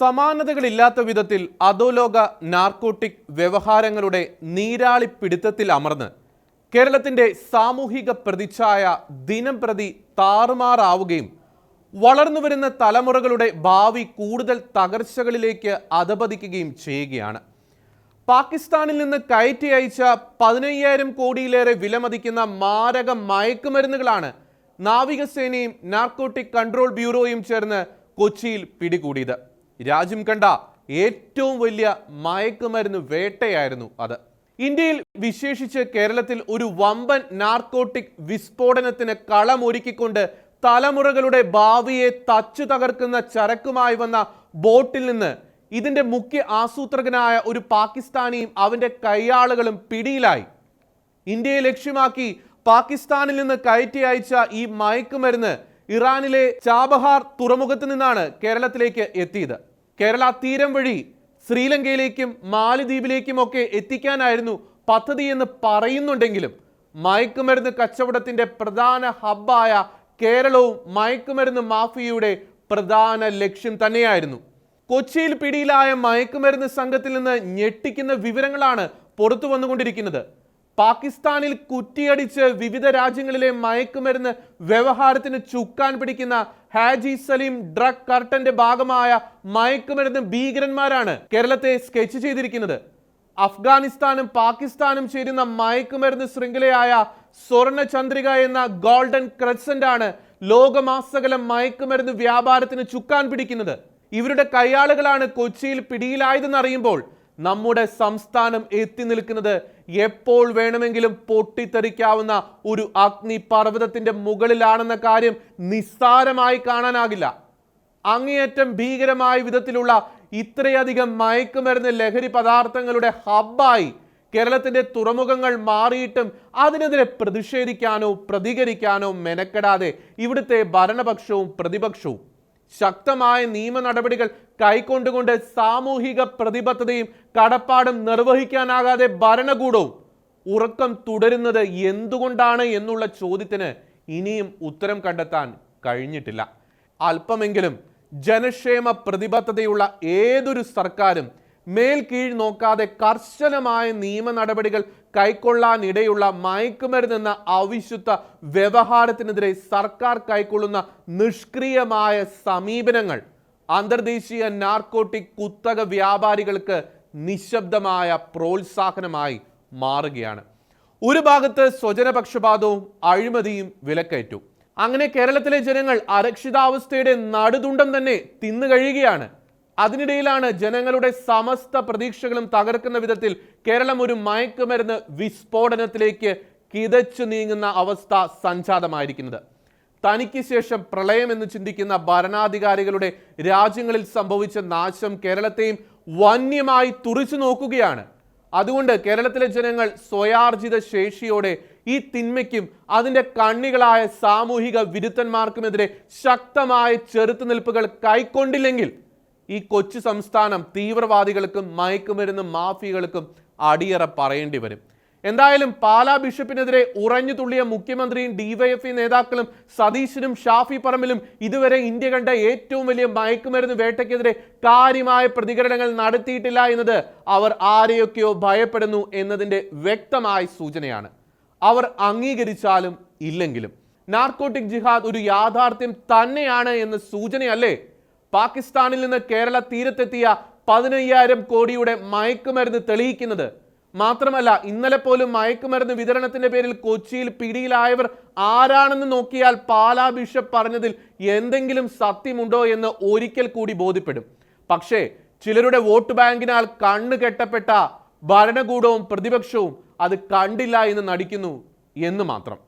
സമാനതകളില്ലാത്ത വിധത്തിൽ അധോലോക നാർക്കോട്ടിക് വ്യവഹാരങ്ങളുടെ നീരാളിപ്പിടുത്തത്തിൽ അമർന്ന് കേരളത്തിന്റെ സാമൂഹിക പ്രതിച്ഛായ ദിനം പ്രതി താറുമാറാവുകയും വളർന്നുവരുന്ന തലമുറകളുടെ ഭാവി കൂടുതൽ തകർച്ചകളിലേക്ക് അധപതിക്കുകയും ചെയ്യുകയാണ്. പാകിസ്ഥാനിൽ നിന്ന് കയറ്റി അയച്ച പതിനയ്യായിരം കോടിയിലേറെ വിലമതിക്കുന്ന മാരക മയക്കുമരുന്നുകളാണ് നാവികസേനയും നാർക്കോട്ടിക് കൺട്രോൾ ബ്യൂറോയും ചേർന്ന് കൊച്ചിയിൽ പിടികൂടിയത്. രാജ്യം കണ്ട ഏറ്റവും വലിയ മയക്കുമരുന്ന് വേട്ടയായിരുന്നു അത്. ഇന്ത്യയിൽ വിശേഷിച്ച് കേരളത്തിൽ ഒരു വമ്പൻ നാർക്കോട്ടിക് വിസ്ഫോടനത്തിന് കളമൊരുക്കിക്കൊണ്ട് തലമുറകളുടെ ഭാവിയെ തച്ചു തകർക്കുന്ന ചരക്കുമായി വന്ന ബോട്ടിൽ നിന്ന് ഇതിന്റെ മുഖ്യ ആസൂത്രകനായ ഒരു പാകിസ്ഥാനിയും അവന്റെ കൈയാളുകളും പിടിയിലായി. ഇന്ത്യയെ ലക്ഷ്യമാക്കി പാകിസ്ഥാനിൽ നിന്ന് കയറ്റി അയച്ച ഈ മയക്കുമരുന്ന് ഇറാനിലെ ചാബഹാർ തുറമുഖത്ത് നിന്നാണ് കേരളത്തിലേക്ക് എത്തിയത്. കേരള തീരം വഴി ശ്രീലങ്കയിലേക്കും മാലിദ്വീപിലേക്കുമൊക്കെ എത്തിക്കാനായിരുന്നു പദ്ധതി എന്ന് പറയുന്നുണ്ടെങ്കിലും മയക്കുമരുന്ന് കച്ചവടത്തിന്റെ പ്രധാന ഹബ്ബായ കേരളവും മയക്കുമരുന്ന് മാഫിയയുടെ പ്രധാന ലക്ഷ്യം തന്നെയായിരുന്നു. കൊച്ചിയിൽ പിടിയിലായ മയക്കുമരുന്ന് സംഘത്തിൽ നിന്ന് ഞെട്ടിക്കുന്ന വിവരങ്ങളാണ് പുറത്തു വന്നുകൊണ്ടിരിക്കുന്നത് പാകിസ്ഥാനിൽ കുറ്റിയടിച്ച് വിവിധ രാജ്യങ്ങളിലെ മയക്കുമരുന്ന് വ്യവഹാരത്തിന് ചുക്കാൻ പിടിക്കുന്ന ഹാജി സലീം ഡ്രഗ് കർട്ടന്റെ ഭാഗമായ മയക്കുമരുന്ന് ഭീകരന്മാരാണ് കേരളത്തെ സ്കെച്ച് ചെയ്തിരിക്കുന്നത്. അഫ്ഗാനിസ്ഥാനും പാകിസ്ഥാനും ചേരുന്ന മയക്കുമരുന്ന് ശൃംഖലയായ സ്വർണ ചന്ദ്രിക എന്ന ഗോൾഡൻ ക്രസന്റ് ആണ് ലോകമാസകലം മയക്കുമരുന്ന് വ്യാപാരത്തിന് ചുക്കാൻ പിടിക്കുന്നത്. ഇവരുടെ കയ്യാളുകളാണ് കൊച്ചിയിൽ പിടിയിലായതെന്നറിയുമ്പോൾ നമ്മുടെ സംസ്ഥാനം എത്തി നിൽക്കുന്നത് എപ്പോൾ വേണമെങ്കിലും പൊട്ടിത്തെറിക്കാവുന്ന ഒരു അഗ്നി പർവതത്തിന്റെ മുകളിലാണെന്ന കാര്യം നിസ്സാരമായി കാണാനാകില്ല. അങ്ങേയറ്റം ഭീകരമായ വിധത്തിലുള്ള ഇത്രയധികം മയക്കുമരുന്ന് ലഹരി പദാർത്ഥങ്ങളുടെ ഹബ്ബായി കേരളത്തിന്റെ തുറമുഖങ്ങൾ മാറിയിട്ടും അതിനെതിരെ പ്രതിഷേധിക്കാനോ പ്രതികരിക്കാനോ മെനക്കെടാതെ ഇവിടുത്തെ ഭരണപക്ഷവും പ്രതിപക്ഷവും ശക്തമായ നിയമ നടപടികൾ കൈക്കൊണ്ടുകൊണ്ട് സാമൂഹിക പ്രതിബദ്ധതയും കടപ്പാടും നിർവഹിക്കാനാകാതെ ഭരണകൂടവും ഉറക്കം തുടരുന്നത് എന്തുകൊണ്ടാണ് എന്നുള്ള ചോദ്യത്തിന് ഇനിയും ഉത്തരം കണ്ടെത്താൻ കഴിഞ്ഞിട്ടില്ല. അല്പമെങ്കിലും ജനക്ഷേമ പ്രതിബദ്ധതയുള്ള ഏതൊരു സർക്കാരും മേൽ കീഴ് നോക്കാതെ കർശനമായ നിയമ നടപടികൾ കൈക്കൊള്ളാനിടയുള്ള മയക്കുമരുന്ന് എന്ന അവിശുദ്ധ വ്യവഹാരത്തിനെതിരെ സർക്കാർ കൈക്കൊള്ളുന്ന നിഷ്ക്രിയമായ സമീപനങ്ങൾ അന്തർദേശീയ നാർക്കോട്ടിക് കുത്തക വ്യാപാരികൾക്ക് നിശബ്ദമായ പ്രോത്സാഹനമായി മാറുകയാണ്. ഒരു ഭാഗത്ത് സ്വജനപക്ഷപാതവും അഴിമതിയും വിലക്കയറ്റു. അങ്ങനെ കേരളത്തിലെ ജനങ്ങൾ അരക്ഷിതാവസ്ഥയുടെ നടുതുണ്ടം തന്നെ തിന്നു കഴിയുകയാണ്. അതിനിടയിലാണ് ജനങ്ങളുടെ സമസ്ത പ്രതീക്ഷകളും തകർക്കുന്ന വിധത്തിൽ കേരളം ഒരു മയക്കുമരുന്ന് വിസ്ഫോടനത്തിലേക്ക് കിതച്ചു നീങ്ങുന്ന അവസ്ഥ സംജാതമായിരിക്കുന്നത്. തനിക്ക് ശേഷം പ്രളയം എന്ന് ചിന്തിക്കുന്ന ഭരണാധികാരികളുടെ രാജ്യങ്ങളിൽ സംഭവിച്ച നാശം കേരളത്തെയും വന്യമായി തുറിച്ചു നോക്കുകയാണ്. അതുകൊണ്ട് കേരളത്തിലെ ജനങ്ങൾ സ്വയാർജിത ശേഷിയോടെ ഈ തിന്മയ്ക്കും അതിന്റെ കണ്ണികളായ സാമൂഹിക വിരുദ്ധന്മാർക്കുമെതിരെ ശക്തമായ ചെറുത്തുനിൽപ്പുകൾ കൈക്കൊണ്ടില്ലെങ്കിൽ ഈ കൊച്ചു സംസ്ഥാനം തീവ്രവാദികൾക്കും മയക്കുമരുന്ന് മാഫിയകൾക്കും അടിയറ പറയേണ്ടി വരും. എന്തായാലും പാലാ ബിഷപ്പിനെതിരെ ഉറഞ്ഞു തുള്ളിയ മുഖ്യമന്ത്രിയും ഡിവൈഎഫ്ഐ നേതാക്കളും സതീശനും ഷാഫി പറമ്പിലും ഇതുവരെ ഇന്ത്യ കണ്ട ഏറ്റവും വലിയ മയക്കുമരുന്ന് വേട്ടയ്ക്കെതിരെ കാര്യമായ പ്രതികരണങ്ങൾ നടത്തിയിട്ടില്ല എന്നത് അവർ ആരെയൊക്കെയോ ഭയപ്പെടുന്നു എന്നതിന്റെ വ്യക്തമായ സൂചനയാണ്. അവർ അംഗീകരിച്ചാലും ഇല്ലെങ്കിലും. നാർക്കോട്ടിക് ജിഹാദ് ഒരു യാഥാർത്ഥ്യം തന്നെയാണ് എന്ന സൂചനയല്ലേ? പാകിസ്ഥാനിൽ നിന്ന് കേരള തീരത്തെത്തിയ പതിനയ്യായിരം കോടിയുടെ മയക്കുമരുന്ന് തെളിയിക്കുന്നത് മാത്രമല്ല ഇന്നലെ പോലും മയക്കുമരുന്ന് വിതരണത്തിന്റെ പേരിൽ കൊച്ചിയിൽ പിടിയിലായവർ ആരാണെന്ന് നോക്കിയാൽ പാലാ ബിഷപ്പ് പറഞ്ഞതിൽ എന്തെങ്കിലും സത്യമുണ്ടോ എന്ന് ഒരിക്കൽ കൂടി ബോധ്യപ്പെടും. പക്ഷേ ചിലരുടെ വോട്ട് ബാങ്കിനാൽ കണ്ണു കെട്ടപ്പെട്ട ഭരണകൂടവും പ്രതിപക്ഷവും അത് കണ്ടില്ല എന്ന് നടിക്കുന്നു എന്ന് മാത്രം.